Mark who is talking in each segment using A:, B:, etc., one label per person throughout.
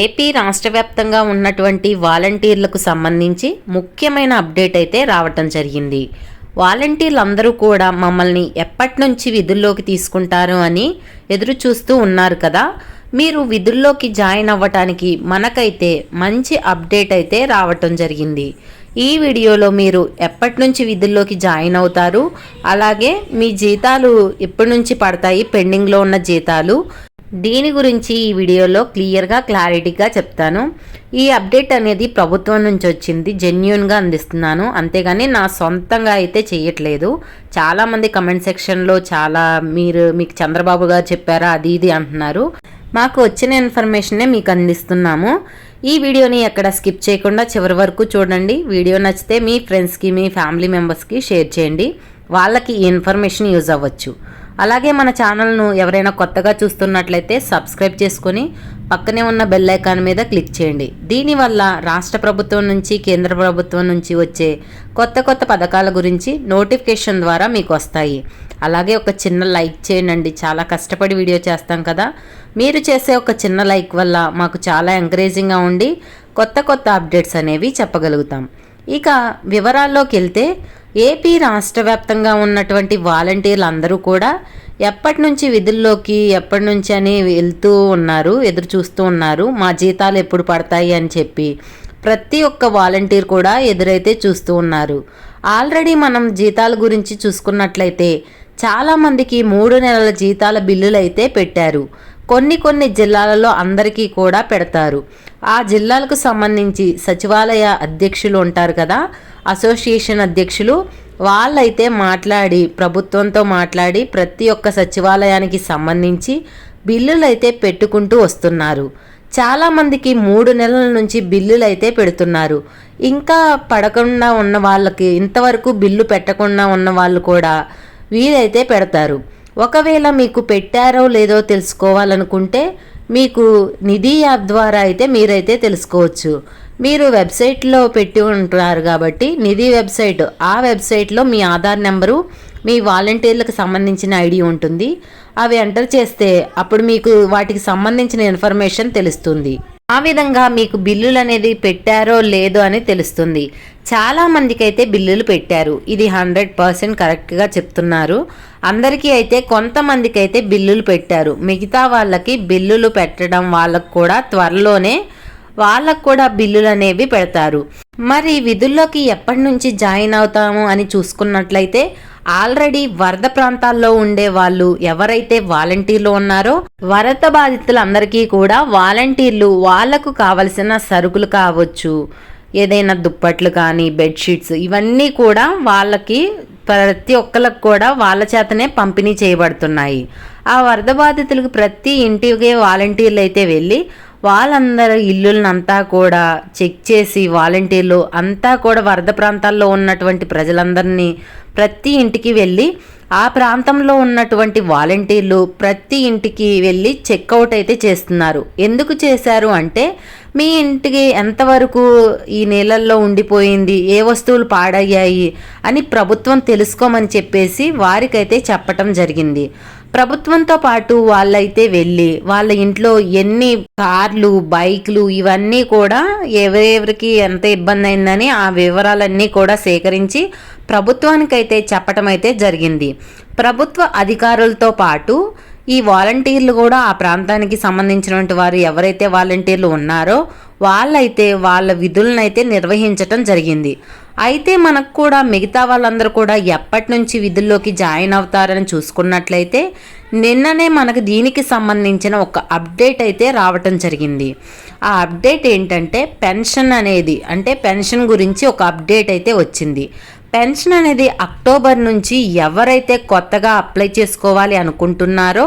A: AP రాష్ట్ర వ్యాప్తంగా ఉన్నటువంటి వాలంటీర్లకు సంబంధించి ముఖ్యమైన అప్డేట్ అయితే రావటం జరిగింది. వాలంటీర్లు అందరూ కూడా మమ్మల్ని ఎప్పటి నుంచి విధుల్లోకి తీసుకుంటారు అని ఎదురు చూస్తూ ఉన్నారు కదా. మీరు విధుల్లోకి జాయిన్ అవ్వటానికి మనకైతే మంచి అప్డేట్ అయితే రావటం జరిగింది. ఈ వీడియోలో మీరు ఎప్పటి నుంచి విధుల్లోకి జాయిన్ అవుతారు? అలాగే మీ జీతాలు ఎప్పటి నుంచి పడతాయి? పెండింగ్లో ఉన్న జీతాలు? దీని గురించి ఈ వీడియోలో క్లియర్గా క్లారిటీగా చెప్తాను. ఈ అప్డేట్ అనేది ప్రభుత్వం నుంచి వచ్చింది. జెన్యున్గా అందిస్తున్నాను. అంతేగాని నా సొంతంగా అయితే చేయట్లేదు. చాలామంది కమెంట్ సెక్షన్లో చాలా మీరు మీకు చంద్రబాబు గారు చెప్పారా అది ఇది అంటున్నారు. మాకు వచ్చిన ఇన్ఫర్మేషనే మీకు అందిస్తున్నాము. ఈ వీడియోని ఎక్కడ స్కిప్ చేయకుండా చివరి వరకు చూడండి. వీడియో నచ్చితే మీ ఫ్రెండ్స్కి మీ ఫ్యామిలీ మెంబర్స్కి షేర్ చేయండి. వాళ్ళకి ఈ ఇన్ఫర్మేషన్ యూజ్ అవ్వచ్చు. అలాగే మన ఛానల్ను ఎవరైనా కొత్తగా చూస్తున్నట్లయితే సబ్స్క్రైబ్ చేసుకొని పక్కనే ఉన్న బెల్ ఐకాన్ మీద క్లిక్ చేయండి. దీనివల్ల రాష్ట్ర ప్రభుత్వం నుంచి కేంద్ర ప్రభుత్వం నుంచి వచ్చే కొత్త కొత్త పథకాల గురించి నోటిఫికేషన్ ద్వారా మీకు వస్తాయి. అలాగే ఒక చిన్న లైక్ చేయండి. చాలా కష్టపడి వీడియో చేస్తాం కదా. మీరు చేసే ఒక చిన్న లైక్ వల్ల మాకు చాలా ఎంకరేజింగ్గా ఉండి కొత్త కొత్త అప్డేట్స్ అనేవి చెప్పగలుగుతాం. ఇక వివరాల్లోకి వెళ్తే ఏపీ రాష్ట్ర వ్యాప్తంగా ఉన్నటువంటి వాలంటీర్లు అందరూ కూడా ఎప్పటి నుంచి విధుల్లోకి ఎప్పటి నుంచి అని వెళ్తూ ఉన్నారు ఎదురు చూస్తూ ఉన్నారు. మా జీతాలు ఎప్పుడు పడతాయి అని చెప్పి ప్రతి ఒక్క వాలంటీర్ కూడా ఎదురైతే చూస్తూ ఉన్నారు. ఆల్రెడీ మనం జీతాల గురించి చూసుకున్నట్లయితే చాలామందికి మూడు నెలల జీతాల బిల్లులు అయితే పెట్టారు. కొన్ని కొన్ని జిల్లాలలో అందరికీ కూడా పెడతారు. ఆ జిల్లాలకు సంబంధించి సచివాలయ అధ్యక్షులు ఉంటారు కదా అసోసియేషన్ అధ్యక్షులు. వాళ్ళైతే మాట్లాడి ప్రభుత్వంతో మాట్లాడి ప్రతి ఒక్క సచివాలయానికి సంబంధించి బిల్లులు అయితే పెట్టుకుంటూ వస్తున్నారు. చాలామందికి మూడు నెలల నుంచి బిల్లులు అయితే పెడుతున్నారు. ఇంకా పడకుండా ఉన్న వాళ్ళకి ఇంతవరకు బిల్లు పెట్టకుండా ఉన్న వాళ్ళు కూడా వీరైతే పెడతారు. ఒకవేళ మీకు పెట్టారో లేదో తెలుసుకోవాలనుకుంటే మీకు నిధి యాప్ ద్వారా అయితే మీరైతే తెలుసుకోవచ్చు. మీరు వెబ్సైట్లో పెట్టి ఉంటారు కాబట్టి నిధి వెబ్సైట్ ఆ వెబ్సైట్లో మీ ఆధార్ నెంబరు మీ వాలంటీర్లకు సంబంధించిన ఐడి ఉంటుంది. అవి ఎంటర్ చేస్తే అప్పుడు మీకు వాటికి సంబంధించిన ఇన్ఫర్మేషన్ తెలుస్తుంది. ఆ విధంగా మీకు బిల్లులు అనేది పెట్టారో లేదో అని తెలుస్తుంది. చాలామందికి అయితే బిల్లులు పెట్టారు. ఇది హండ్రెడ్ పర్సెంట్ కరెక్ట్గా చెప్తున్నారు. అందరికీ అయితే కొంతమందికి అయితే బిల్లులు పెట్టారు. మిగతా వాళ్ళకి బిల్లులు పెట్టడం వాళ్ళకు కూడా త్వరలోనే వాళ్ళకు కూడా బిల్లులు అనేవి పెడతారు. మరి విధుల్లోకి ఎప్పటి నుంచి జాయిన్ అవుతాము అని చూసుకున్నట్లయితే ఆల్రెడీ వరద ప్రాంతాల్లో ఉండే వాళ్ళు ఎవరైతే వాలంటీర్లు ఉన్నారో వరద బాధితులందరికీ కూడా వాలంటీర్లు వాళ్ళకు కావలసిన సరుకులు కావచ్చు. ఏదైనా దుప్పట్లు కానీ బెడ్షీట్స్ ఇవన్నీ కూడా వాళ్ళకి ప్రతి ఒక్కరికి కూడా వాళ్ళ చేతనే పంపిణీ చేయబడుతున్నాయి. ఆ వరద బాధితులకు ప్రతి ఇంటికి వాలంటీర్లు అయితే వెళ్ళి వాళ్ళందరూ ఇల్లులనంతా కూడా చెక్ చేసి వాలంటీర్లు అంతా కూడా వరద ప్రాంతాల్లో ఉన్నటువంటి ప్రజలందరినీ ప్రతి ఇంటికి వెళ్ళి ఆ ప్రాంతంలో ఉన్నటువంటి వాలంటీర్లు ప్రతి ఇంటికి వెళ్ళి చెక్అవుట్ అయితే చేస్తున్నారు. ఎందుకు చేశారు అంటే మీ ఇంటికి ఎంతవరకు ఈ నీళ్ళల్లో ఉండిపోయింది ఏ వస్తువులు పాడయ్యాయి అని ప్రభుత్వం తెలుసుకోమని చెప్పేసి వారికైతే చెప్పటం జరిగింది. ప్రభుత్వంతో పాటు వాళ్ళైతే వెళ్ళి వాళ్ళ ఇంట్లో ఎన్ని కార్లు బైక్లు ఇవన్నీ కూడా ఎవరెవరికి ఎంత ఇబ్బంది అయిందని ఆ వివరాలన్నీ కూడా సేకరించి ప్రభుత్వానికైతే చెప్పటం అయితే జరిగింది. ప్రభుత్వ అధికారులతో పాటు ఈ వాలంటీర్లు కూడా ఆ ప్రాంతానికి సంబంధించినటువంటి వారు ఎవరైతే వాలంటీర్లు ఉన్నారో వాళ్ళైతే వాళ్ళ విధులనైతే నిర్వహించటం జరిగింది. అయితే మనకు కూడా మిగతా వాళ్ళందరూ కూడా ఎప్పటి నుంచి విధుల్లోకి జాయిన్ అవుతారని చూసుకున్నట్లయితే నిన్ననే మనకు దీనికి సంబంధించిన ఒక అప్డేట్ అయితే రావటం జరిగింది. ఆ అప్డేట్ ఏంటంటే పెన్షన్ అనేది అంటే పెన్షన్ గురించి ఒక అప్డేట్ అయితే వచ్చింది. పెన్షన్ అనేది అక్టోబర్ నుంచి ఎవరైతే కొత్తగా అప్లై చేసుకోవాలి అనుకుంటున్నారో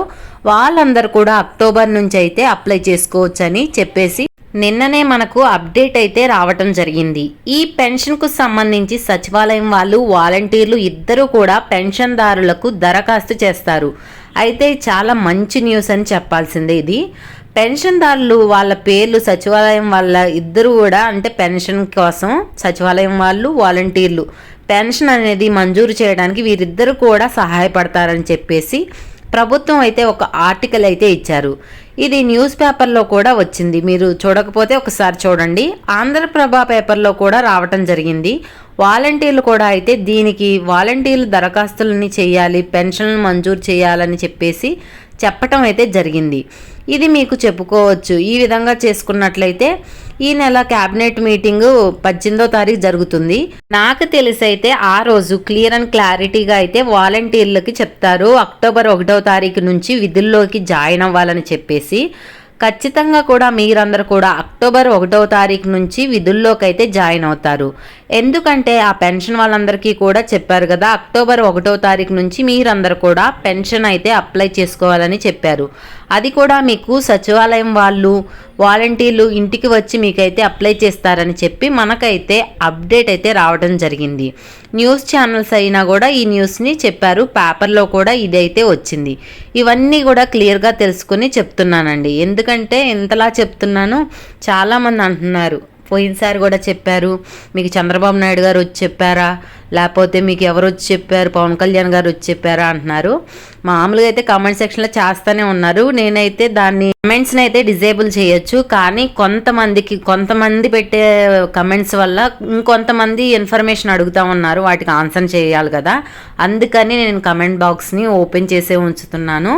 A: వాళ్ళందరూ కూడా అక్టోబర్ నుంచి అయితే అప్లై చేసుకోవచ్చని చెప్పేసి నిన్ననే మనకు అప్డేట్ అయితే రావటం జరిగింది. ఈ పెన్షన్కు సంబంధించి సచివాలయం వాళ్ళు వాలంటీర్లు ఇద్దరు కూడా పెన్షన్దారులకు దరఖాస్తు చేస్తారు. అయితే చాలా మంచి న్యూస్ అని చెప్పాల్సిందే ఇది. పెన్షన్దారులు వాళ్ళ పేర్లు సచివాలయం వాళ్ళ ఇద్దరు కూడా అంటే పెన్షన్ కోసం సచివాలయం వాళ్ళు వాలంటీర్లు పెన్షన్ అనేది మంజూరు చేయడానికి వీరిద్దరు కూడా సహాయపడతారని చెప్పేసి ప్రభుత్వం అయితే ఒక ఆర్టికల్ అయితే ఇచ్చారు. ఇది న్యూస్ పేపర్లో కూడా వచ్చింది. మీరు చూడకపోతే ఒకసారి చూడండి. ఆంధ్రప్రభ పేపర్లో కూడా రావటం జరిగింది. వాలంటీర్లు కూడా అయితే దీనికి వాలంటీర్లు దరఖాస్తులని చేయాలి పెన్షన్లు మంజూరు చేయాలని చెప్పేసి చెప్పటం అయితే జరిగింది. ఇది మీకు చెప్పుకోవచ్చు. ఈ విధంగా చేసుకున్నట్లయితే ఈ నెల క్యాబినెట్ మీటింగ్ పద్దెనిమిదో తారీఖు జరుగుతుంది. నాకు తెలిసైతే ఆ రోజు క్లియర్ అండ్ క్లారిటీగా అయితే వాలంటీర్లకి చెప్తారు. అక్టోబర్ ఒకటో తారీఖు నుంచి విధుల్లోకి జాయిన్ అవ్వాలని చెప్పేసి. ఖచ్చితంగా కూడా మీరందరూ కూడా అక్టోబర్ ఒకటవ తారీఖు నుంచి విధుల్లోకి అయితే జాయిన్ అవుతారు. ఎందుకంటే ఆ పెన్షన్ వాళ్ళందరికీ కూడా చెప్పారు కదా అక్టోబర్ ఒకటో తారీఖు నుంచి మీరందరూ కూడా పెన్షన్ అయితే అప్లై చేసుకోవాలని చెప్పారు. అది కూడా మీకు సచివాలయం వాళ్ళు వాలంటీర్లు ఇంటికి వచ్చి మీకైతే అప్లై చేస్తారని చెప్పి మనకైతే అప్డేట్ అయితే రావడం జరిగింది. న్యూస్ ఛానల్స్ అయినా కూడా ఈ న్యూస్ని చెప్పారు. పేపర్లో కూడా ఇదైతే వచ్చింది. ఇవన్నీ కూడా క్లియర్గా తెలుసుకుని చెప్తున్నానండి. ఎందుకంటే ఎంతలా చెప్తున్నాను చాలామంది అంటున్నారు. పోయినసారి కూడా చెప్పారు. మీకు చంద్రబాబు నాయుడు గారు వచ్చి చెప్పారా? లేకపోతే మీకు ఎవరు వచ్చి చెప్పారు? పవన్ కళ్యాణ్ గారు వచ్చి చెప్పారా అంటున్నారు. మామూలుగా అయితే కామెంట్ సెక్షన్లో చేస్తూనే ఉన్నారు. నేనైతే దాన్ని కమెంట్స్ని అయితే డిజేబుల్ చేయొచ్చు. కానీ కొంతమందికి కొంతమంది పెట్టే కమెంట్స్ వల్ల ఇంకొంతమంది ఇన్ఫర్మేషన్ అడుగుతూ ఉన్నారు. వాటికి ఆన్సర్ చేయాలి కదా. అందుకని నేను కమెంట్ బాక్స్ని ఓపెన్ చేసే ఉంచుతున్నాను.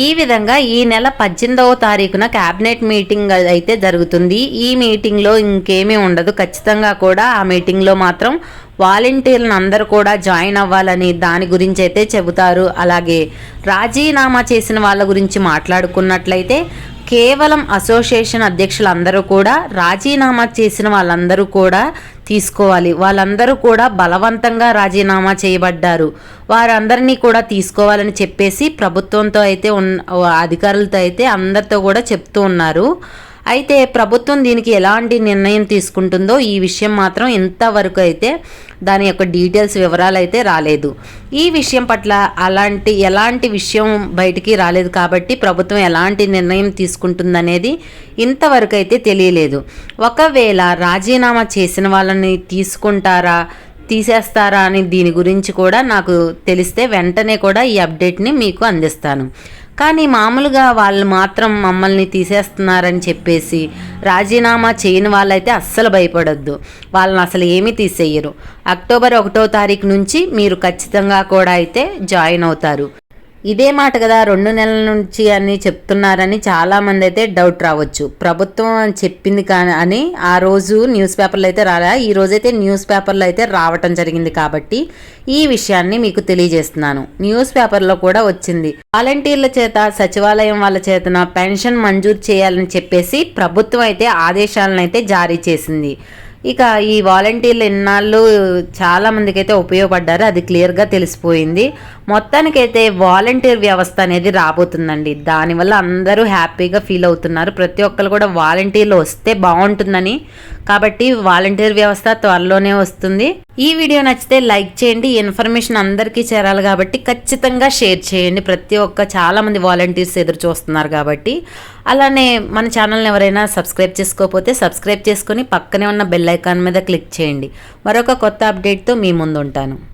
A: ఈ విధంగా ఈ నెల పద్దెనిమిదవ తారీఖున క్యాబినెట్ మీటింగ్ అయితే జరుగుతుంది. ఈ మీటింగ్లో ఇంకేమీ ఉండదు. ఖచ్చితంగా కూడా ఆ మీటింగ్లో మాత్రం వాలంటీర్లను అందరూ కూడా జాయిన్ అవ్వాలని దాని గురించి అయితే చెబుతారు. అలాగే రాజీనామా చేసిన వాళ్ళ గురించి మాట్లాడుకున్నట్లయితే కేవలం అసోసియేషన్ అధ్యక్షులందరూ కూడా రాజీనామా చేసిన వాళ్ళందరూ కూడా తీసుకోవాలి. వాళ్ళందరూ కూడా బలవంతంగా రాజీనామా చేయబడ్డారు. వారందరినీ కూడా తీసుకోవాలని చెప్పేసి ప్రభుత్వంతో అయితే ఉన్న అధికారులతో అయితే అందరితో కూడా చెప్తూ ఉన్నారు. అయితే ప్రభుత్వం దీనికి ఎలాంటి నిర్ణయం తీసుకుంటుందో ఈ విషయం మాత్రం ఇంతవరకు అయితే దాని యొక్క డీటెయిల్స్ వివరాలు అయితే రాలేదు. ఈ విషయం పట్ల అలాంటి ఎలాంటి విషయం బయటికి రాలేదు కాబట్టి ప్రభుత్వం ఎలాంటి నిర్ణయం తీసుకుంటుందనేది ఇంతవరకు అయితే తెలియలేదు. ఒకవేళ రాజీనామా చేసిన వాళ్ళని తీసుకుంటారా తీసేస్తారా అని దీని గురించి కూడా నాకు తెలిస్తే వెంటనే కూడా ఈ అప్డేట్ని మీకు అందిస్తాను. కానీ మామూలుగా వాళ్ళు మాత్రం మమ్మల్ని తీసేస్తున్నారని చెప్పేసి రాజీనామా చేయని వాళ్ళైతే అస్సలు భయపడొద్దు. వాళ్ళని అసలు ఏమీ తీసేయరు. అక్టోబర్ ఒకటో తారీఖు నుంచి మీరు ఖచ్చితంగా కూడా అయితే జాయిన్ అవుతారు. ఇదే మాట కదా రెండు నెలల నుంచి అని చెప్తున్నారని చాలామంది అయితే డౌట్ రావచ్చు. ప్రభుత్వం చెప్పింది కానీ అని ఆ రోజు న్యూస్ పేపర్లో అయితే రాలే. ఈ రోజైతే న్యూస్ పేపర్లో అయితే రావటం జరిగింది కాబట్టి ఈ విషయాన్ని మీకు తెలియజేస్తున్నాను. న్యూస్ పేపర్లో కూడా వచ్చింది. వాలంటీర్ల చేత సచివాలయం వాళ్ళ చేతన పెన్షన్ మంజూరు చేయాలని చెప్పేసి ప్రభుత్వం అయితే ఆదేశాలను అయితే జారీ చేసింది. ఇక ఈ వాలంటీర్లు ఎన్నాళ్ళు చాలామందికి అయితే ఉపయోగపడ్డారు అది క్లియర్గా తెలిసిపోయింది. మొత్తానికైతే వాలంటీర్ వ్యవస్థ అనేది రాబోతుందండి. దానివల్ల అందరూ హ్యాపీగా ఫీల్ అవుతున్నారు. ప్రతి ఒక్కరు కూడా వాలంటీర్లు వస్తే బాగుంటుందని. కాబట్టి వాలంటీర్ వ్యవస్థ త్వరలోనే వస్తుంది. ఈ వీడియో నచ్చితే లైక్ చేయండి ఇన్ఫర్మేషన్ అందరికీ చేరాలి కాబట్టి ఖచ్చితంగా షేర్ చేయండి. ప్రతి ఒక్క చాలామంది వాలంటీర్స్ ఎదురు చూస్తున్నారు కాబట్టి. అలానే మన ఛానల్ని ఎవరైనా సబ్స్క్రైబ్ చేసుకోకపోతే సబ్స్క్రైబ్ చేసుకొని పక్కనే ఉన్న బెల్ ఐకాన్ మీద క్లిక్ చేయండి. మరొక కొత్త అప్డేట్తో మీ ముందు ఉంటాను